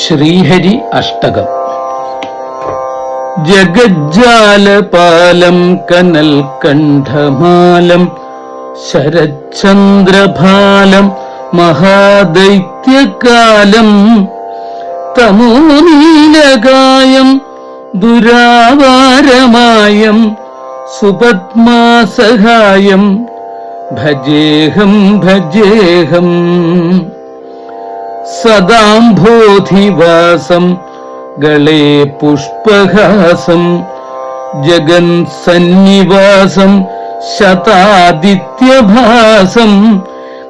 ശ്രീഹരി അഷ്ടകം. ജഗജ്ജാലപാലം കനൽ കണ്ഠമാലം ശരചന്ദ്രഭാലം മഹാദൈത്യകാലം തമോനീലകായം ദുരാവാരമായം സുപത്മാസഹായം ഭജേഹം ഭജേഹം. സദാംഭോധിവാസം ഗളേ പുഷ്പഹാസം ജഗൻ സന്നിവാസം ശതാദിത്യഭാസം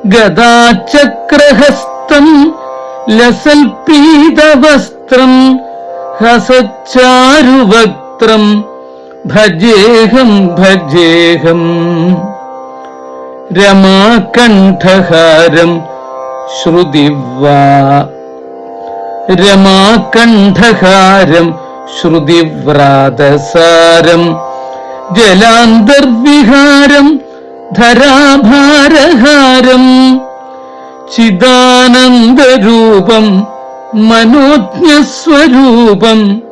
ഗദാചക്രഹസ്തം ലസൽപീതവസ്ത്രം ഹസച്ചാരുവക്ത്രം ഭജേഹം ഭജേഹം. രമാകണ്ഠഹാരം ശ്രുതിവാ. രമാകണ്ഠഹാരം ശ്രുതിവ്രാതസാരം. ജലാന്തർവിഹാരം ധരാഭാരഹാരം. ചിദാനന്ദരൂപം മനോജ്ഞസ്വരൂപം.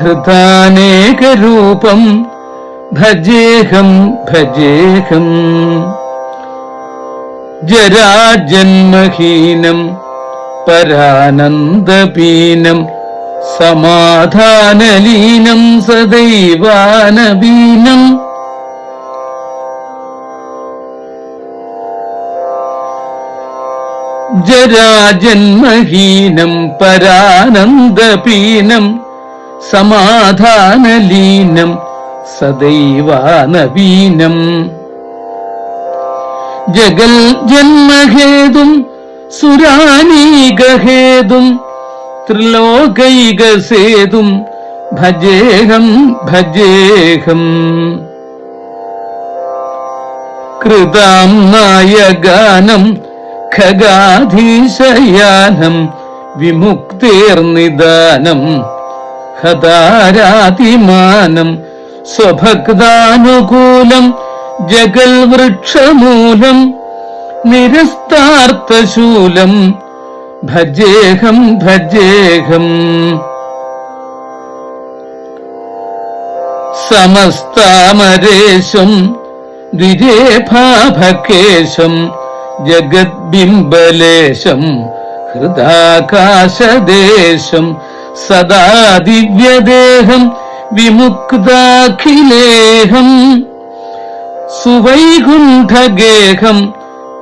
ധൃതാനേകരൂപം ഭജേഹം ഭജേഹം. ജരാജന്മഹീനം പരാനന്ദപീനം സമാധാനലീനം സദൈവാനബീനം. ജരാജന്മഹീനം പരാനന്ദപീനം സമാധാനലീനം സദൈവാനവീനം ജഗൽ ജന്മഹേതും സുരാനീകഹേതും ത്രിലോകൈകസേതും ഭജേഹം ഭജേഹം. കൃതാം നായഗാനം ഖഗാധീശയാനം വിമുക്തേർനിദാനം ഹതാരാതിമാനം സ്വഭക്താനുകൂലം ജഗൽ വൃക്ഷമൂലം നിരസ്താർത്ഥശൂലം ഭജേഹം ഭജേഹം. സമസ്താമരേശം ദ്വിരേഭാഭക്കേശം ജഗദ്ബിംബലേശം ഹൃദാകാശദേശം സദാ ദിവ്യദേഹം വിമുക്താഖിലേഹം. സുവൈകുണ്ഠഗേഹം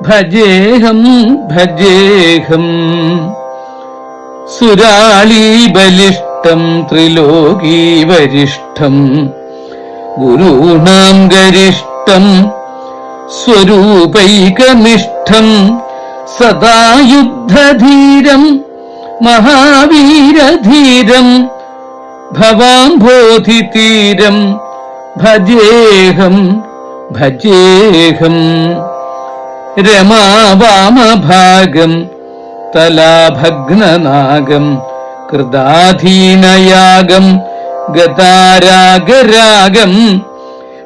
ഭജേഹം ഭജേഹം സുരാളീബലിഷ്ടം ത്രിലോകീവരിഷ്ടം ഗുരുണാം ഗരിഷ്ടം സ്വരൂപൈകമിഷ്ടം സദാ യുദ്ധധീരം മഹാവീരധീരം ഭവാംബോധിതീരം ഭജേഹം ഭജേഹം. രമാവാമഭാഗം തലാഭഗ്നനാഗം കൃതാധീനയാഗം ഗതാരാഗരാഗം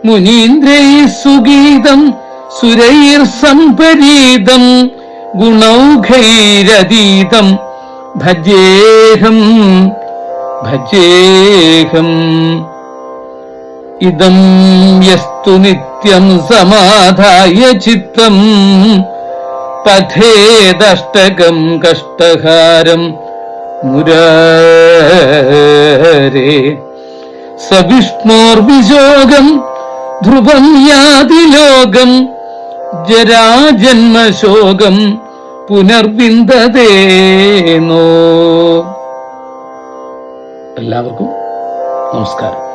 മുനീന്ദ്രൈ സുഗീതം സുരൈർ സംപരീതം ഗുണൗഘൈരതീതം. ഭജേഹം ഭജേഹം. ഇതം യസ്തു നിത്യം സമാധായ ചിത്തം പഥേദഷ്ടകം കഷ്ടഹാരം മുരേ സവിഷ്ണോർവിശോകം ധ്രുവം യാതി ലോകം ജരാജന്മശോകം പുനർവിന്ദതേനോ എല്ലാവർക്കും നമസ്കാരം.